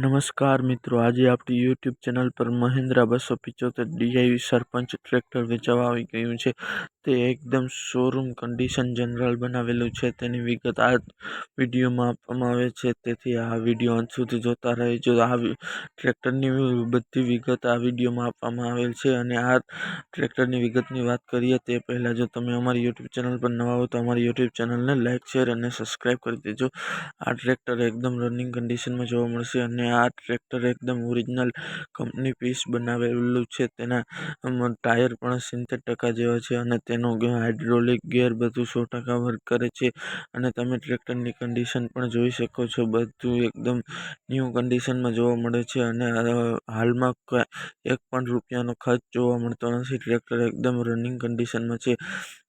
નમસ્કાર મિત્રો, આજે આપણી યુટ્યુબ ચેનલ પર મહિન્દ્રા બસો પિચોતેર ડીઆઈ સરપંચ ટ્રેક્ટર વેચાવા આવી ગયું છે. તે એકદમ શોરૂમ કન્ડિશન જનરલ બનાવેલું છે. તેની વિગત આ વિડીયોમાં આપવામાં આવે છે. તેથી આ વીડિયો અંત સુધી જોતા રહેજો. આ ટ્રેક્ટરની બધી વિગત આ વિડીયોમાં આપવામાં આવેલ છે અને આ ટ્રેક્ટરની વિગતની વાત કરીએ તે પહેલાં જો તમે અમારી યુટ્યુબ ચેનલ પર નવા હો તો અમારી યુટ્યુબ ચેનલને લાઇક શેર અને સબસ્ક્રાઈબ કરી દેજો. આ ટ્રેક્ટર એકદમ રનિંગ કન્ડિશનમાં જોવા મળશે અને આ ટ્રેક્ટર એકદમ ઓરિજિનલ કંપની પીસ બનાવેલું છે. તેના ટાયર પણ સિત્તેર ટકા જેવા છે અને તેનો હાઇડ્રોલિક ગેર બધું સો ટકા વર્ક કરે છે અને તમે ટ્રેક્ટરની કન્ડિશન પણ જોઈ શકો છો. બધું એકદમ ન્યૂ કન્ડિશનમાં જોવા મળે છે અને હાલમાં એક પણ રૂપિયાનો ખર્ચ જોવા મળતો નથી. ટ્રેક્ટર એકદમ રનિંગ કન્ડિશનમાં છે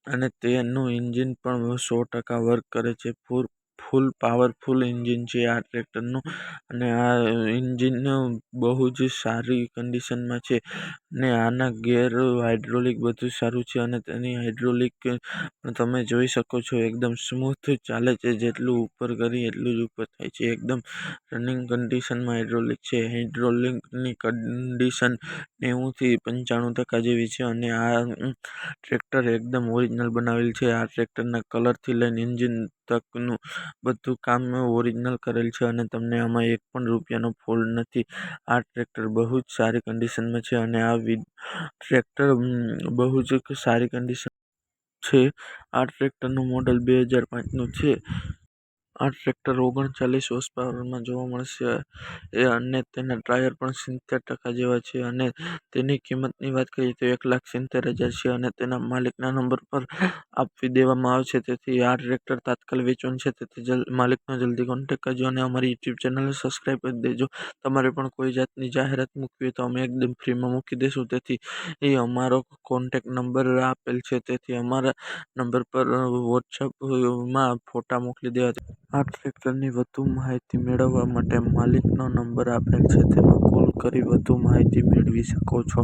અને તેનું ઇન્જિન પણ સો ટકા વર્ક કરે છે. ફૂલ ફૂલ પાવરફુલ એન્જિન છે આ ટ્રેક્ટરનું અને આ એન્જિન બહુ જ સારી કન્ડિશનમાં છે. ને આના ગેર હાઇડ્રોલિક બધું સારું છે અને તેની હાઇડ્રોલિક તમે જોઈ શકો છો એકદમ સ્મૂથ ચાલે છે. જેટલું ઉપર કરીએ એટલું જ ઉપર થાય છે. એકદમ રનિંગ કન્ડિશનમાં હાઇડ્રોલિક છે. હાઇડ્રોલિકની કન્ડિશન નેવુંથી પંચાણું ટકા જેવી છે અને આ ટ્રેક્ટર એકદમ ઓરિજિનલ બનાવેલ છે. આ ટ્રેક્ટરના કલરથી લઈને એન્જિન તકનું બધું કામ ઓરિજિનલ કરેલ છે અને તમને આમાં એક પણ રૂપિયાનો ફોલ્ટ નથી. આ ટ્રેક્ટર બહુ જ સારી કન્ડિશનમાં છે અને આ ટ્રેક્ટર બહુ જ સારી કન્ડિશન છે. આ ટ્રેક્ટરનું મોડલ બે હજાર પાંચનું છે. આ ટ્રેક્ટર ઓગણચાલીસ હોર્સ પાવરમાં જોવા મળશે. એ અને તેના ટાયર પણ સિત્તેર ટકા જેવા છે અને તેની કિંમતની વાત કરીએ તો એક લાખ સિત્તેર હજાર છે અને તેના માલિકના નંબર પર આપી દેવામાં આવશે. તેથી આ ટ્રેક્ટર તાત્કાલિક વેચવાનું છે. તેથી માલિકનો જલ્દી કોન્ટેક કરજો અને અમારી યુટ્યુબ ચેનલને સબસ્ક્રાઈબ કરી દેજો. તમારે પણ કોઈ જાતની જાહેરાત મૂકવી હોય તો અમે એકદમ ફ્રીમાં મૂકી દઈશું તેથી એ અમારો કોન્ટેક નંબર આપેલ છે. તેથી અમારા નંબર પર વોટ્સઅપમાં ફોટા મોકલી દેવા આ ટ્રેક્ટરની વધુ માહિતી મેળવવા માટે માલિકનો નંબર આપેલ છે. તેમાં કોલ કરી વધુ માહિતી મેળવી શકો છો.